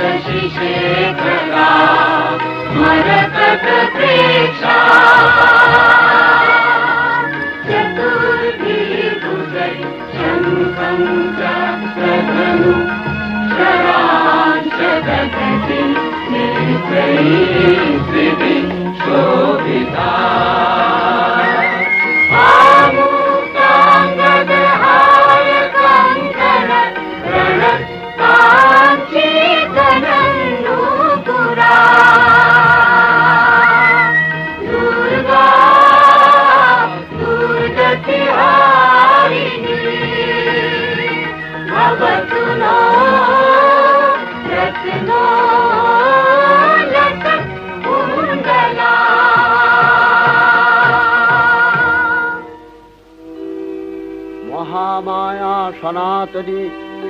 शशिशेखरा मरकटप्रेक्षा মহামায়া সনাতনী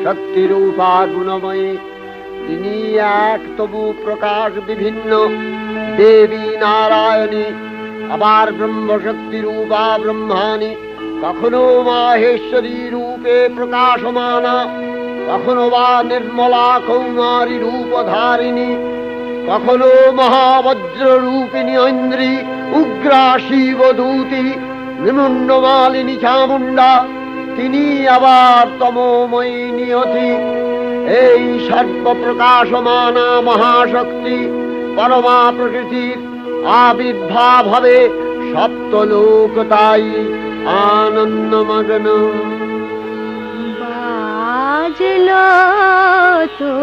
শক্তিরূপা গুণময়ী, তিনি এক তবু প্রকাশ বিভিন্ন। দেবী নারায়ণী, আবার ব্রহ্মশক্তি রূপা ব্রহ্মাণী কখনো মাহেশ্বরী রূপে প্রকাশমানা, কখনো বা নির্মলা কৌমারী রূপধারিণী, কখনো মহাবজ্র রূপিণী ঐন্দ্রী, উগ্রা শিবদূতি নিমুন্ডমালিনী চামুণ্ডা তিনি আবার তমোময়ী নিয়তি এই সর্বপ্রকাশমানা মহাশক্তি পরমা প্রকৃতির আবির্ভাব হবে সপ্তলোক তাই। আনন্দমগ্ন বাজল তো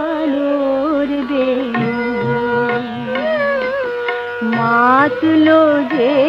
আলোর বেনু মাতলো যে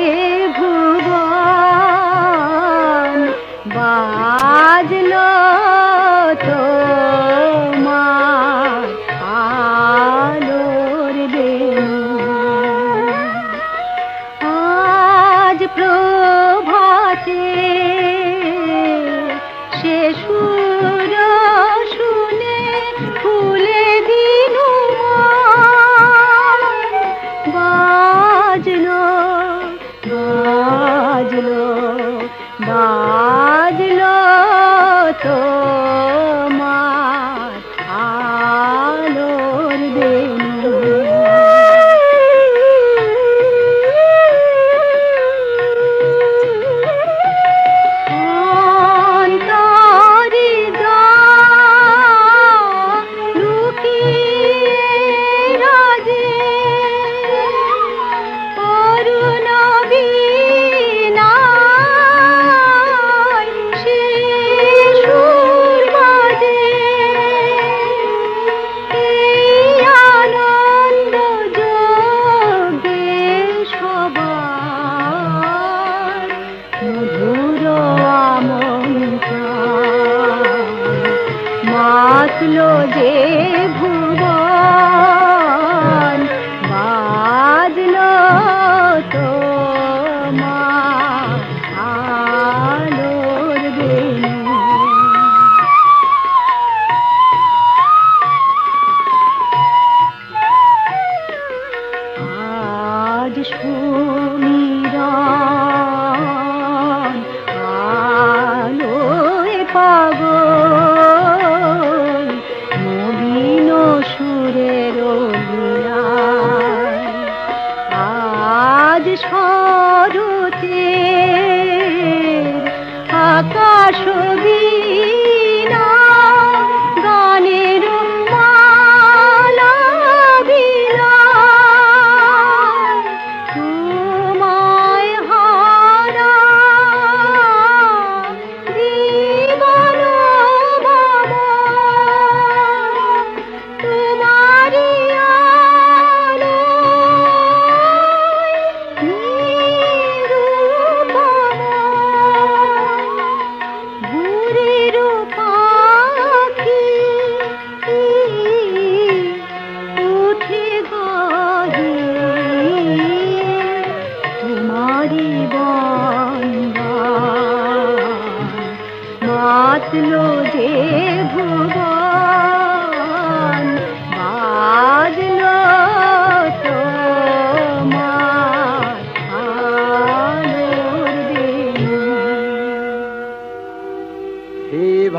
ছবি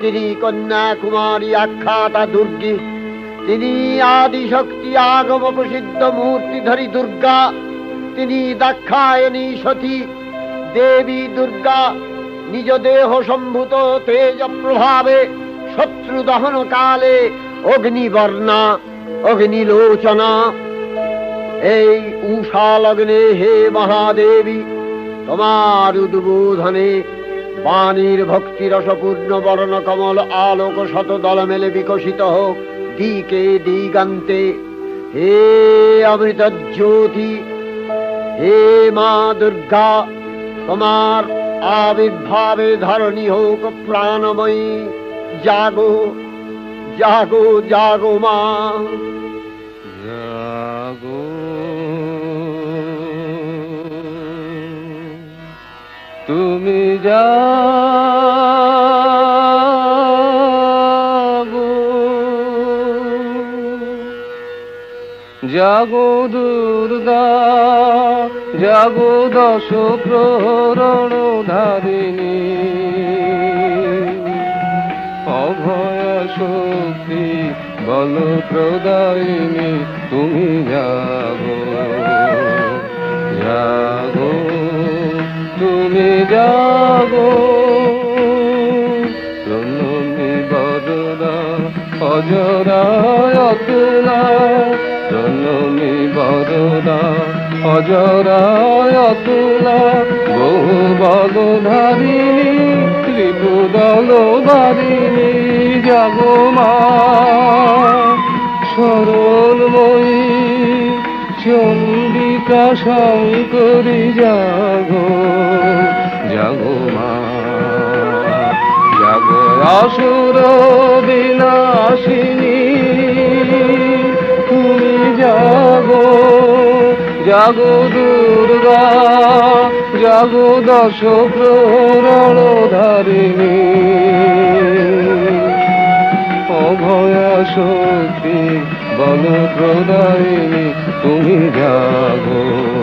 তিনি কন্যা কুমারী আখ্যাতা দুর্গী। তিনি আদিশক্তি আগম প্রসিদ্ধ মূর্তিধরী দুর্গা। তিনি দাক্ষায়নী সতী দেবী দুর্গা। নিজ দেহ সম্ভূত তেজ প্রভাবে শত্রু দহন কালে অগ্নিবর্ণা, অগ্নিলোচনা। এই উষা লগ্নে হে মহাদেবী, তোমার উদ্বোধনে বাণীর ভক্তি রসপূর্ণ বর্ণ কমল আলোক শত দল মেলে বিকশিত হোক। দিকে দিগান্তে হে অমৃত জ্যোতি, হে মা দুর্গা, তোমার আবির্ভাবে ধরণী হোক প্রাণময়ী। জাগো জাগো জাগো মা। জাগো তুমি জাগো জাগো দুর্গা জাগো দশ প্রহরণ ধারিণী। অভয় শক্তি বল প্রদায়িনী, তুমি জাগো জাগো তুমি জাগো প্রণমী বরদা অজরায় অতুলা। প্রণমী বরদা অজরায় অতুলা। বহু বলধারিণী ত্রিপুদল বারিণী জাগো মা। সরলময়ী চন্ডিকা শঙ্করী জাগো জাগো মা, জাগো আসুর বিনাশিনী। তুমি জাগো জাগো দুর্গা, জাগো দশ প্রহরণ ধারিণী অভয়া শক্তি বল প্রদায়িনী তুমি জাগো